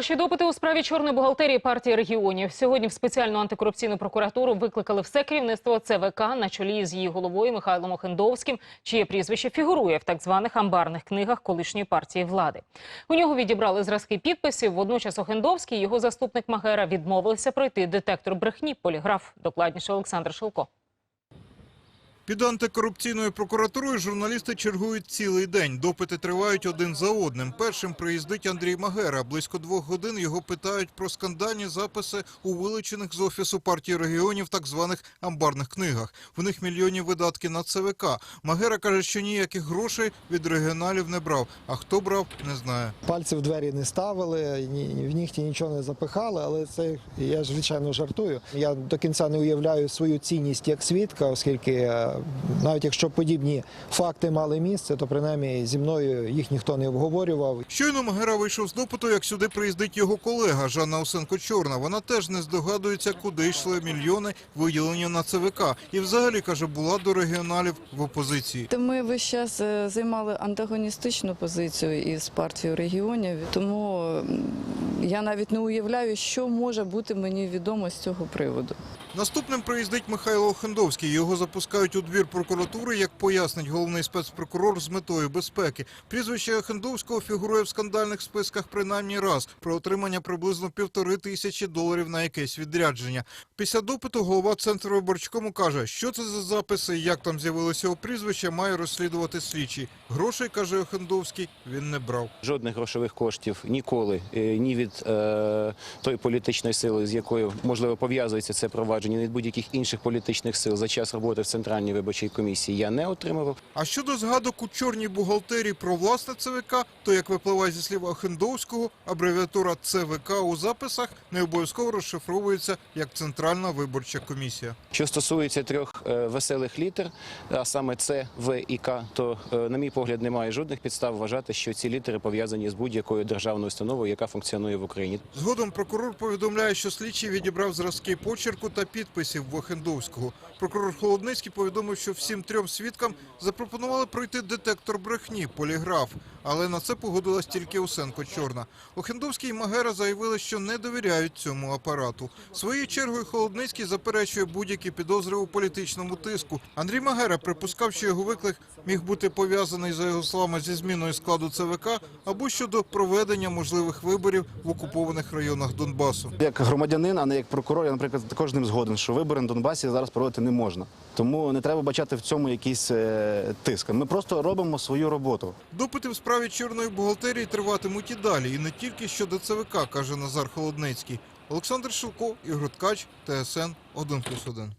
Перші допити у справі чорної бухгалтерії партії регіонів. Сьогодні в спеціальну антикорупційну прокуратуру викликали все керівництво ЦВК на чолі з її головою Михайлом Охендовським, чиє прізвище фігурує в так званих амбарних книгах колишньої партії влади. У нього відібрали зразки підписів. Водночас Охендовський і його заступник Магера відмовилися пройти детектор брехні поліграф. Докладніше Олександр Шилко. Під антикорупційною прокуратурою журналісти чергують цілий день. Допити тривають один за одним. Першим приїздить Андрій Магера. Близько двох годин його питають про скандальні записи у вилучених з офісу партії регіонів так званих амбарних книгах. В них мільйонні видатки на ЦВК. Магера каже, що ніяких грошей від регіоналів не брав. А хто брав, не знає. Пальці в двері не ставили, ні, в нігті нічого не запихали, але це я ж звичайно жартую. Я до кінця не уявляю свою цінність як свідка, оскільки е, навіть якщо подібні факти мали місце, то принаймні зі мною їх ніхто не обговорював. Щойно Магера вийшов з допиту, як сюди приїздить його колега Жанна Осенко-Чорна. Вона теж не здогадується, куди йшли мільйони, виділені на ЦВК. І взагалі, каже, була до регіоналів в опозиції. Та ми весь час е, займали антагоністичну позицію із партією регіонів, тому я навіть не уявляю, що може бути мені відомо з цього приводу. Наступним приїздить Михайло Охендовський. Його запускають у двір прокуратури, як пояснить головний спецпрокурор з метою безпеки. Прізвище Охендовського фігурує в скандальних списках принаймні раз про отримання приблизно півтори тисячі доларів на якесь відрядження. Після допиту голова центру виборчкому каже, що це за записи, як там з'явилося його прізвище, має розслідувати слідчий. Грошей, каже Охендовський, він не брав. Жодних грошових коштів ніколи е, ні від е, тої політичної сили, з якою можливо пов'язується це провадження, ні від будь-яких інших політичних сил за час роботи в центральній виборчій комісії я не отримував. А щодо згадок у чорній бухгалтерії про власне ЦВК, то як випливає зі слів Охендовського, абревіатура ЦВК у записах не обов'язково розшифровується як Центральна виборча комісія. Що стосується трьох е, веселих літер, а саме С, В і К, то е, на мій погляд немає жодних підстав вважати, що ці літери пов'язані з будь-якою державною установою, яка функціонує в Україні. Згодом прокурор повідомляє, що слідчий відібрав зразки почерку та підписів Вохендовського. Прокурор Холодницький повідомив, що всім трьом свідкам запропонували пройти детектор брехні, поліграф. Але на це погодилась тільки Усенко Чорна. Охендовський і Магера заявили, що не довіряють цьому апарату. Своєю чергою Холодницький заперечує будь-які підозри у політичному тиску. Андрій Магера припускав, що його виклик міг бути пов'язаний за його словами зі зміною складу ЦВК або щодо проведення можливих виборів в окупованих районах Донбасу. Як громадянин, а не як прокурор, я, наприклад, також з ним згоден, що вибори на Донбасі зараз проводити не можна. Тому не треба бачати в цьому якийсь е, тиск. Ми просто робимо свою роботу. Допити в справі чорної бухгалтерії триватимуть і далі, і не тільки щодо ЦВК, каже Назар Холодницький. Олександр Шилко, Ігор Ткач, ТСН 1+,1.